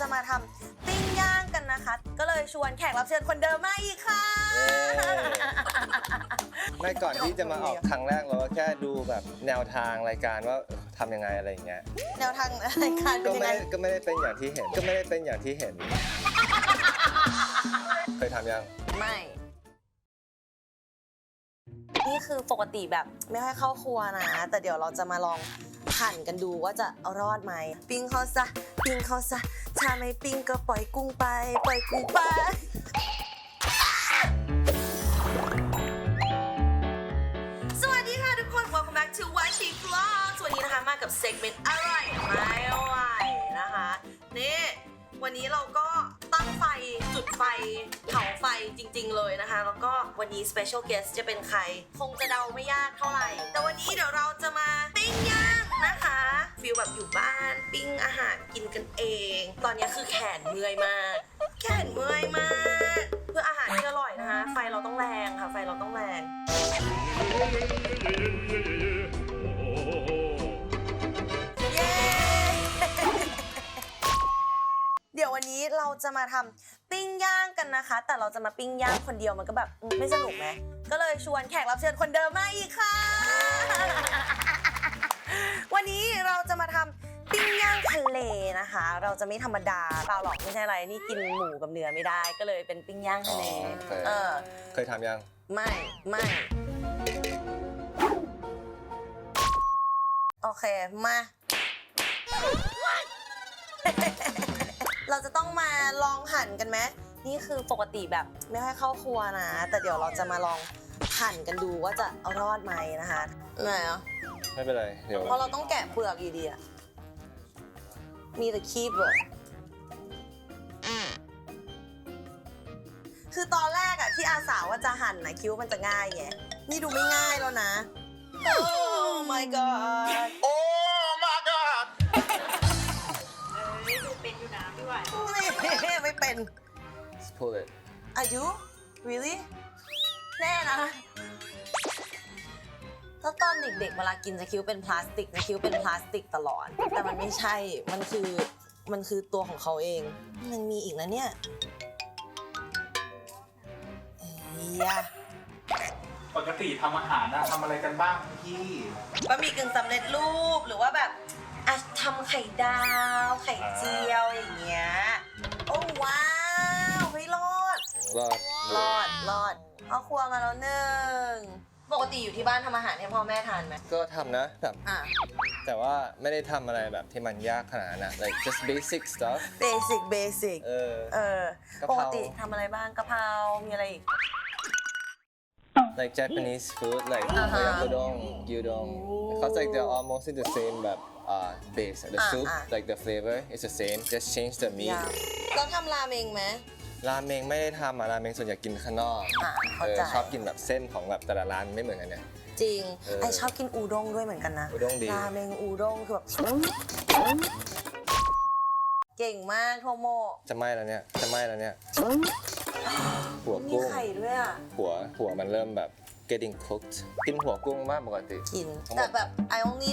จะมาทำปิ้งย่างกันนะคะ ก็เลยชวนแขกรับเชิญคนเดิมมาอีกค่ะเย้ไม่ก่อนที่จะมาออกครั้งแรกเราก็แค่ดูแบบแนวทางรายการว่าทำยังไงอะไรอย่างเงี้ย แนวทางรายการเป็ก็นยังไม่ไง ได้ก็ไม่ได้เป็นอย่างที่เห็น ก็ไม่ได้เป็นอย่างที่เห็น เคยทำยัง ไม่ นี่คือปกติแบบไม่ค่อยเข้าครัวนะ แต่เดี๋ยวเราจะมาลองหั่นกันดูว่าจะเอารอดไหม ปิ้งเขาซะ ปิ้งเขาซะ ถ้าไม่ปิ้งก็ปล่อยกุ้งไป ปล่อยกุ้งไป สวัสดีค่ะทุกคน welcome back to White Sheep Vlogs วันนี้นะคะมากับ segment อร่อยไม่ไหวนะคะ นี่วันนี้เราก็ตั้งไฟจุดไฟเผาไฟจริง ๆ เลยนะคะ แล้วก็วันนี้ special guest จะเป็นใคร คงจะเดาไม่ยากเท่าไหร่ แต่วันนี้เดี๋ยวเราจะมาปิ้งย่าง นะคะฟิลแบบอยู่บ้านปิ้งอาหารกินกันเอง ตอนนี้คือแขนเมื่อยมาก แขนเมื่อยมาก เพื่ออาหารที่อร่อยนะคะ ไฟเราต้องแรงค่ะ ไฟเราต้องแรง เย้ เดี๋ยววันนี้เราจะมาทำปิ้งย่างกันนะคะ แต่เราจะมาปิ้งย่างคนเดียวมันก็แบบไม่สนุกไหมก็เลยชวนแขกรับเชิญคนเดิมมาอีกค่ะ วันนี้เราจะมาทำปิ้งย่างทะเลนะคะ เราจะไม่ธรรมดาเปล่าหรอกไม่ใช่อะไรนี่กินหมูกับเนื้อไม่ได้ก็เลยเป็นปิ้งย่างทะเลอ๋อโอเค เออเคยทำยัง ไม่ไม่โอเคมา เราจะต้องมาลองหั่นกันไหมนี่คือปกติแบบไม่ค่อยเข้าครัวนะ แต่เดี๋ยวเราจะมาลองหั่นกันดูว่าจะเอารอดไหมนะคะ ไหนอะ ไม่เป็นไร เดี๋ยวเพราะเราต้องแกะเปลือกอยู่ดีอะมีแต่คีบเลยคือตอนแรกอะที่อาสาว่าจะหั่นนะคิดว่ามันจะง่ายไง นี่ดูไม่ง่ายแล้วนะ Oh my god Oh my god! ไม่เป็นพูดเลย I do really แน่นะ ถ้าตอนเด็กๆเวลากินจะคิดวาเป็นพลาสติกจะคิดวาเป็นพลาสติกตลอด แต่มันไม่ใช่ มันคือมันคือตัวของเขาเอง มันมีอีกนะเนี่ยเอ้ยยะปกติทำอาหารนะทำอะไรกันบ้างพี่บะหมี่กึ่งสำเร็จรูปหรือว่าแบบอะทำไข่ดาว ไข่เจียวอย่างเงี้ย โอ้ว้าวเฮ้ยรอด รอดรอดรอดเอาครัวมาแล้วหนึ่ง ปกติอยู่ที่บ้านทำอาหารให้พ่อแม่ทานไหมก็ทำนะแบบอะแต่ว่าไม่ได้ทำอะไรแบบที่มันยากขนาดนั้นนะ like just basic stuff เบสิกเบสิกเออ เออ กะปเพกราติทำอะไรบ้างกะเพรา มีอะไรอีก like Japanese food like Uh-huh. oyakodon gyudon because like they're all mostly the same แบบ uh base the อะ soup อะ like the flavor is the same just change the meat ยากแล้วทำราเมงไหม ราเมงไม่ได้ทำอะราเมงส่วนใหญ่กินข้างนอกอะเข้าเออใจชอบกินแบบเส้นของแบบแต่ละร้านไม่เหมือนกันเนี่ย จริงเออไอชอบกินอูด้งด้วยเหมือนกันนะอูด้งดี ราเมงอูด้งคือแบบเก่งมากโทโมจะไหม้แล้วเนี่ยจะไหม้แล้วเนี่ยหัวมีกุ้งไข่ด้วยอะ หัวหัวมันเริ่มแบบ getting cooked กินหัวกุ้งมากปกติ กิน ทั้งหมด แต่แบบไอ only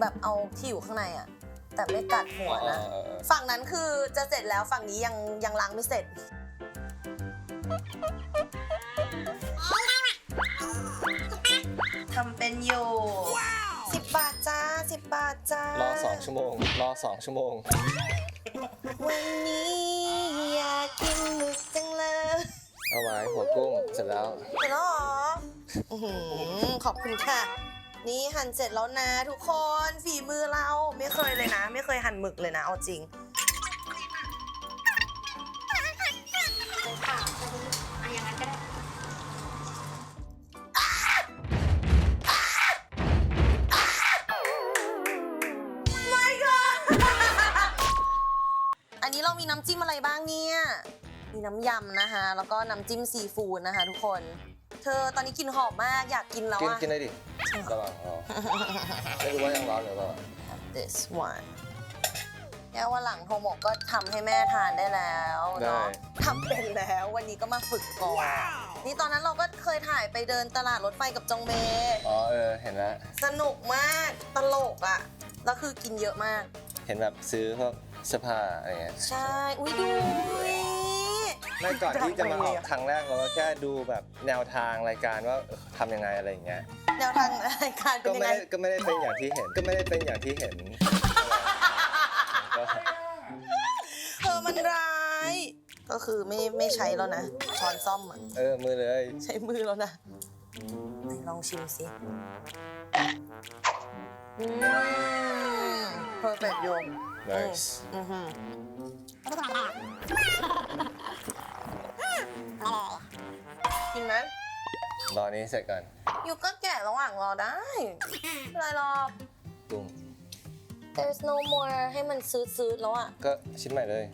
แบบเอาที่อยู่ข้างในอะ แต่ไม่กัดหัวนะ เออเออเออฝั่งนั้นคือจะเสร็จแล้วฝั่งนี้ยังยังล้างไม่เสร็จ ทำเป็นอยู่สิบบาทจ้าสิบบาทจ้ารอสองชั่วโมง รอสองชั่วโมง วันนี้อยากกินหมึกจังเลยเอาไว้หัวกุ้งเสร็จแล้ว เห็นแล้วเหรออื้อหือขอบคุณค่ะ นี่หั่นเสร็จแล้วนะทุกคนฝีมือเราไม่เคยเลยนะ ไม่เคยหั่นหมึกเลยนะเอาจริง น้ำยำนะคะ แล้วก็น้ำจิ้มซีฟู้ดนะคะ ทุกคน เธอตอนนี้กลินหอมมากอยากกินแล้วกินอะ กินได้ดิระวังอ๋อไม่รู้ว่ายังร้อนหรือเปล่า this one แค่ว่าหลังโทโมะก็ทำให้แม่ทานได้แล้วเนาะทำเป็นแล้ววันนี้ก็มาฝึกก่อน นี่ตอนนั้นเราก็เคยถ่ายไปเดินตลาดรถไฟกับจงเมอ๋อเออเห็นแล้ว สนุกมาก ตลกอะ่ะ แล้วคือกินเยอะมาก เห็นแบบซื้อพวกเสื้อผ้าอะไรเงี้ย ใช่ อุ้ยดูนี่ ไม่ก่อนที่จะมาออกทำไมอะครั้งแรกเราก็แค่ดูแบบแนวทางรายการว่าเออทำยังไงอะไรอย่างเงี้ย แนวทางรายการเป็ก็นยังไม่ไง ได้ก็ไม่ได้เป็นอย่างที่เห็น ก็ไม่ได้เป็นอย่างที่เห็นก็เธอมันร้าย ก็คือไม่ไม่ใช้แล้วนะ ช้อนซ่อมอะเออมือเลย ใช้มือแล้วนะไหนลองชิมสิอืม perfect โยม nice อือหือกิน รอนี้เสร็จก่อนอยู่ก็แกะระหว่างรอได้ไม่เป็นไรหรอกปุ้ม there's no more ให้มันซื้อๆแล้วอะก็ชิ้นใหม่เลย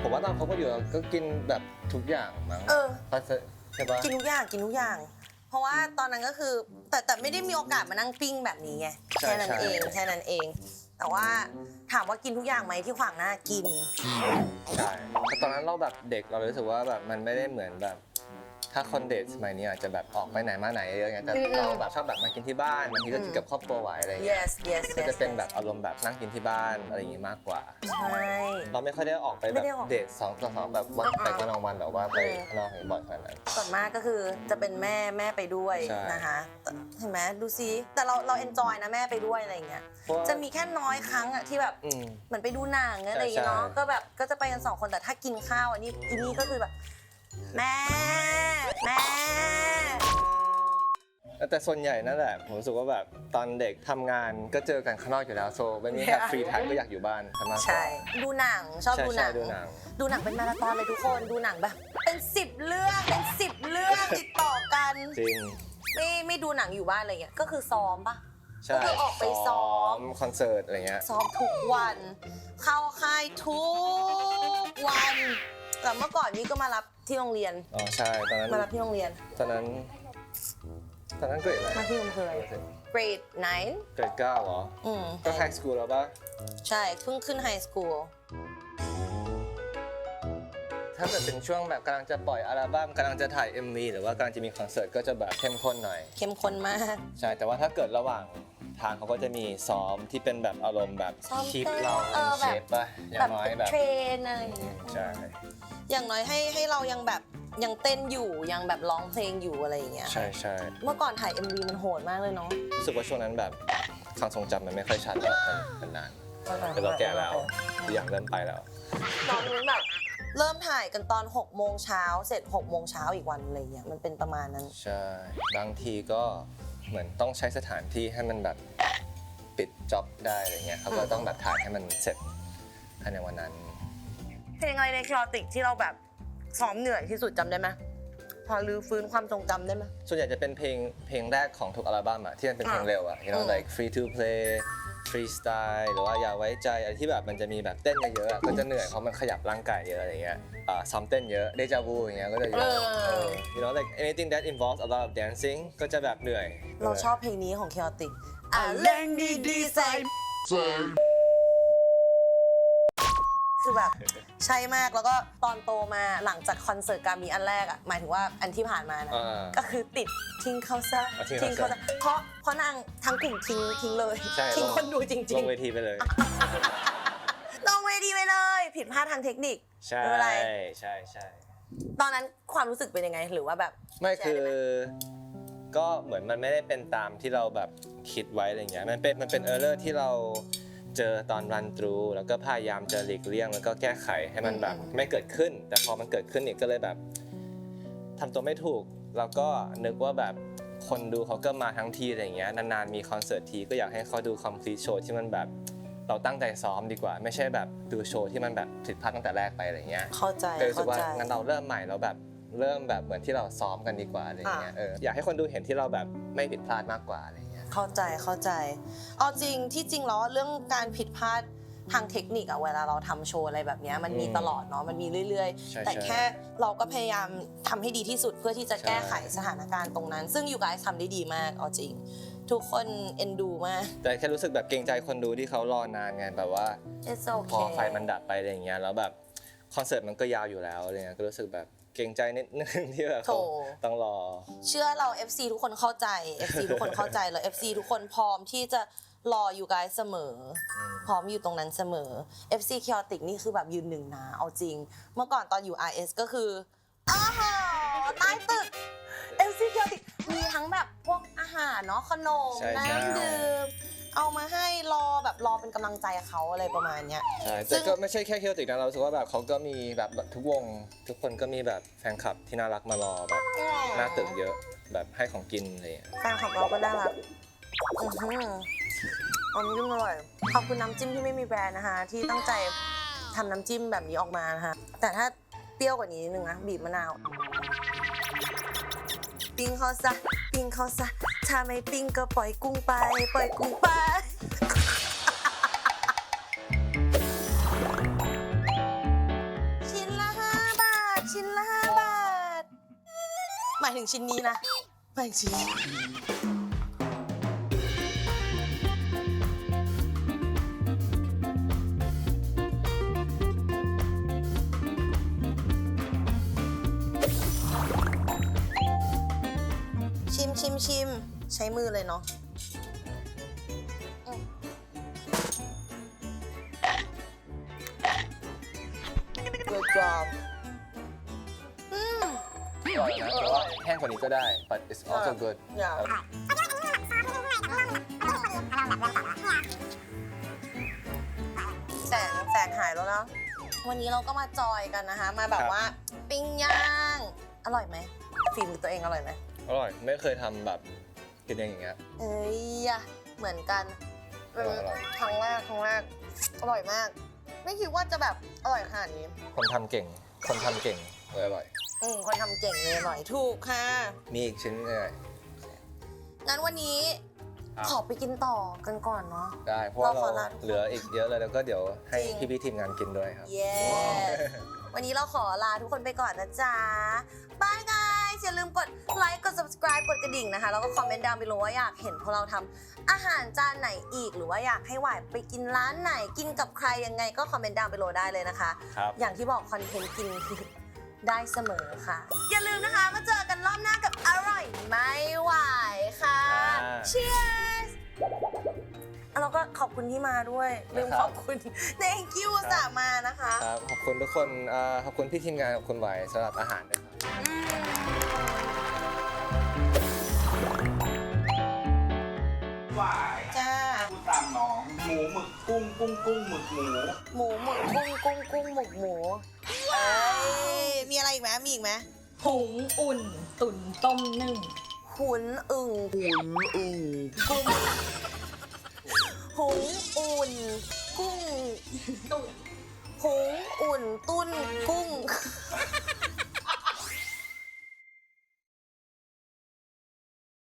ผมว่าตอนคบกันอยู่เราก็กินแบบทุกอย่างมั้งเออพาสใช่ปะกินทุกอย่างกินทุกอย่าง เพราะว่าตอนนั้นก็คือแต่แต่ไม่ได้มีโอกาสมานั่งปิ้งแบบนี้ไงแค่นั้นเองแค่นั้นเอง แต่ว่าถามว่ากินทุกอย่างไหมที่ขวางหน้ากิน ใช่แต่ตอนนั้นเราแบบเด็กเรารู้สึกว่าแบบมันไม่ได้เหมือนแบบ ถ้าคนเดทสมัยนี้อาจจะแบบออกไปไหนมาไหนเยอะไงแต่อืมเราแบบชอบแบบมากินที่บ้านบางทีก็กินกับครอบครัวไหวอะไรอย่างเงี้ย yes yes ก็ yes จะเป็นแบบอารมณ์แบบนั่งกินที่บ้านอะไรอย่างงี้มากกว่า ใช่ เราไม่ค่อยได้ออกไปแบไม่บได้ออก เดทสองต่อสองแบบวันอ่าไปวันออกวันแบบว่าไปอืมข้างนอกอย่างนี้บ่อยขนาดนั้น ส่วนมากก็คือจะเป็นแม่แม่ไปด้วยใช่ นะคะแต่เห็นไหมดูซิแต่เราเราเอนจอยนะแม่ไปด้วยอะไรอย่างเงี้ยเพราะว่าจะมีแค่น้อยครั้งอะที่แบบ อืม เหมือนไปดูหนังอะไรอย่างเงี้ยเนาะใช่ก็แบบก็จะไปกันสองคนแต่ถ้ากินข้าวอันนี้อีนี่ก็คือแบบ แม่ แม่ แต่ส่วนใหญ่นั่นแหละ ผมรู้สึกว่าแบบตอนเด็กทำงานก็เจอกันข้างนอกอยู่แล้วโซไม่มีแบบฟรีไทม์ก็อยากอยู่บ้านซะมากกว่าใช่ ดูหนังชอบใช่ดูหใช่นัง ดูหนัง ดูหนังเป็นมาราธอนเลยทุกคน ดูหนังแบบ เป็นสิบเรื่อง เป็นสิบเรื่องติดต่อกัน จริง ไม่ไม่ดูหนังอยู่บ้านอะไรเงี้ย ก็คือซ้อมปะ ใช่ก็คือออกไปซ้อม คอนเสิร์ตอะไรเงี้ย ซ้อมทุกวัน เข้าค่ายทุกวัน แต่เมื่อก่อนนี้ก็มารับ ที่โรงเรียน อ๋อใช่ตอนนั้นมารับที่โรงเรียน ตอนนั้นตอนนั้นเกรดอะไรมาที่โรงเรียน grade 9เกรดเก้าเหรอ อืมก็ไฮสคูลแล้วปะใช่เพิ่งขึ้นไฮสคูล ถ้าเกิดเป็นช่วงแบบกำลังจะปล่อยอัลบั้มกำลังจะถ่าย MV หรือว่ากำลังจะมีคอนเสิร์ตก็จะแบบเข้มข้นหน่อย เข้มข้นมาก ใช่ แต่ว่าถ้าเกิดระหว่าง ทางเขาก็จะมีซ้อมที่เป็นแบบอารมณ์แบบซ้อมคลิปเต้นเราเออเชแบบฟป่ะอย่าแบบงน้อยแบบเทรนอะไรอย่างเงี้ยใช่อย่างน้อยให้ให้เรายังแบบยังเต้นอยู่ยังแบบร้องเพลงอยู่อะไรอย่างเงี้ย ใช่ใช่เมื่อก่อนถ่าย MV มันโหดมากเลยเนาะรู้สึกว่าช่วงนั้นแบบความทรงจำมันไม่ค่อยชัดแล้วมันมันนานแต่เราแก่แล้วทุกอย่างเริ่มไปแล้วตอนนู้นแบบเริ่มถ่ายกันตอน6โมงเช้าเสร็จ6โมงเช้าอีกวันอะไรเงี้ยมันเป็นประมาณนั้น ใช่ บางทีก็ เหมือนต้องใช้สถานที่ให้มันแบบปิดจ็อบได้อะไรเงี้ยเขาก็ต้องแบบถ่ายให้มันเสร็จภายในวันนั้น เพลงอะไรในคลอติกที่เราแบบซ้อมเหนื่อยที่สุดจำได้ไหมพอรื้อฟื้นความทรงจำได้ไหมส่วนใหญ่จะเป็นเพลงเพลงแรกของทุกอัลบั้มอะที่มันเป็นเพลงอะเร็วอะ you know อืม like free to play freestyle หรือว่าอย่าไว้ใจอะไรที่แบบมันจะมีแบบเต้นเยอะๆอะก็จะเหนื่อยเพราะมันขยับร่างกายเยอะอะไรเงี้ยอ่าซ้อมเต้นเยอะเดจาวูอย่างเงี้ยก็จะเยเออะอ you know like anything that involves a lot of dancing ก็จะแบบเหนื่อยเราชอบเพลงนี้ของคลอติกอะเล่นดีดีใส่คือแบบ ใช่มากแล้วก็ตอนโตมาหลังจากคอนเสิร์ตการมีอันแรกอะหมายถึงว่าอันที่ผ่านมานะ อ่า ก็คือติดทิ้งเขาซะอะทิ้งเขาซะเพราะเพราะนางทั้งกลุ่มทิ้งทิ้งเลยใช่ทิ้งลง คนดูจลริงงเวทีไปเลยๆลงเวทีไปเลย ผิดพลาดทางเทคนิคใช่ไม่เป็นไรใช่ใช่ ตอนนั้นความรู้สึกเป็นยังไงหรือว่าแบบ ไม่แชร์คือได้ไหม ก็เหมือนมันไม่ได้เป็นตามที่เราแบบคิดไว้อะไรเงี้ยมันเป็นมันเป็นเออร์เลอร์ที่เรา เจอตอนรันทรูแล้วก็พยายามจะหลีกเลี่ยงแล้วก็แก้ไขให้มันแบบไม่เกิดขึ้น แต่พอมันเกิดขึ้นอีกก็เลยแบบทำตัวไม่ถูก แล้วก็นึกว่าแบบคนดูเขาก็มาทั้งทีอะไรเงี้ยนานๆมีคอนเสิร์ตทีก็อยากให้เขาดูคอมพลีทโชว์ที่มันแบบเราตั้งใจซ้อมดีกว่า ไม่ใช่แบบดูโชว์ที่มันแบบผิดพลาดตั้งแต่แรกไปอะไรเงี้ยเข้าใจก็เลยรู้สึเข้ากว่าใจงั้นเราเริ่มใหม่แล้วแบบเริ่มแบบเหมือนที่เราซ้อมกันดีกว่าอะไรอย่างเงี้ยอะเอออยากให้คนดูเห็นที่เราแบบไม่ผิดพลาดมากกว่าอะไร เงี้ยเข้าใจเข้าใจ เอาจริงที่จริงแล้วเรื่องการผิดพลาดทางเทคนิคอะเวลาเราทำโชว์อะไรแบบเนี้ยมันมีอืมตลอดเนาะมันมีเรื่อยใช่ๆแต่ใช่แค่เราก็พยายามทำให้ดีที่สุดเพื่อที่จะใช่แก้ไขสถานการณ์ตรงนั้น ซึ่งยูไกด์ทำได้ดีมากเอาจริง ทุกคนเอ็นดูมากแต่แค่รู้สึกแบบเกรงใจคนดูที่เขารอนานไงแบบว่า it's พอ okay ไฟมันดับไปอะไรอย่างเงี้ยแล้วแบบคอนเสิร์ตมันก็ยาวอยู่แล้วอะไรเงี้ยก็รู้สึกแบบ เกรงใจนิดนึงที่แบบโถเขาต้องรอ เชื่อเรา FC ทุกคนเข้าใจ FC ทุกคนเข้าใจแล้ว FC ทุกคนพร้อมที่จะรออยู่กายเสมอ พร้อมอยู่ตรงนั้นเสมอ FC Chaotic นี่คือแบบยืนหนึ่งนะ เอาจริง เมื่อก่อนตอนอยู่ RS ก็คืออ้าวใต้ตึก FC Chaotic มีทั้งแบบพวกอาหารเนาะขนมใช่ใช่ น้ำดื่ม เอามาให้รอแบบรอเป็นกำลังใจเขาอะไรประมาณเนี้ย ใช่ซึ่แต่ง ก็ไม่ใช่แค่เคียวติกนะเรารู้สึกว่าแบบเขาก็มีแบบทุกวง ทุกคนก็มีแบบแฟนคลับที่น่ารักมารอแบบหน้าตึกเยอะแบบให้ของกินอะไรอย่างเงี้ย แฟนของเราก็น่ารักอื้อหืออันนี้จิ้มอร่อย ขอบคุณน้ำจิ้มที่ไม่มีแบรนด์นะคะ ที่ตั้งใจทำน้ำจิ้มแบบนี้ออกมานะคะ แต่ถ้าเปรี้ยวกว่านี้นิดนึงนะ บีบมะนาว ปิ้งเขาซะ ปิ้งเขาซะ ถ้าไม่ปิ้งก็ปล่อยกุ้งไป ปล่อยกุ้งไป ชิ้นละห้าบาท ชิ้นละห้าบาท หมายถึงชิ้นนี้นะหมายถึงชิ้นนี้ชิมชิมชิม ใช้มือเลยเนาะอืม Good job อืมอร่อยนะแต่ว่าแห้งกว่านี้ก็ได้ but it's also good อย่า แสงแสงหายแล้วเนาะวันนี้เราก็มาจอยกันนะคะ มาแบบครับ ว่า ปิ้งย่าง อร่อยไหมฝีมือตัวเองอร่อยไหม อร่อย ไม่เคยทำแบบ กินเองอย่างเงี้ย เอ้ยอะเหมือนกันอร่อยอร่อย ครั้งแรกครั้งแรกอร่อยมาก ไม่คิดว่าจะแบบอร่อยขนาดนี้ คนทำเก่ง คนทำเก่งเลยอร่อย อืมคนทำเก่งเลยอร่อยถูกค่ะ มีอีกชิ้นเลย งั้นวันนี้ครับ ขอไปกินต่อกันก่อนเนาะ ได้ เพราะว่าเราขอเราลาทุกคนเหลืออีกเยอะเลยแล้วก็เดี๋ยวให้จริง พี่พี่ๆทีมงานกินด้วยครับ เย้ วันนี้เราขอลาทุกคนไปก่อนนะจ๊ะบาย guys อย่าลืมกดไลค์กด subscribe กดกระดิ่งนะคะ แล้วก็คอมเมนต์ดาวไปรู้ว่าอยากเห็นพวกเราทำอาหารจานไหนอีก หรือว่าอยากให้หวายไปกินร้านไหนกินกับใครยังไงก็คอมเมนต์ดาวไปโลได้เลยนะคะ ครับ อย่างที่บอกคอนเทนต์กิน ได้เสมอค่ะ อย่าลืมนะคะมาเจอกันรอบหน้ากับอร่อยไม่ไหวค่ะ อ่า Cheers อะ เราก็ขอบคุณที่มาด้วยลืมนะครับ ขอบคุณ thank you ครับสามานะคะครับขอบคุณทุกคนอ่าขอบคุณพี่ทีมงานขอบคุณไหวสำหรับอาหารด้วยครับ อืมหวายจ้า พูดตามน้อง หมูหมึกกุ้งกุ้งกุ้งหมึกหมู หมูหมึกกุ้งกุ้งกุ้งหมึกหมูเอ้ยมีอะไรอีกไหมมีอีกไหมหุงอุ่น ตุ๋นต้มนึ่ง หุนอึ่งหุนอึ่งกุ้ง หุงอุ่น กุ้ง ตุ๋นหุงอุ่นตุ้นกุ้ง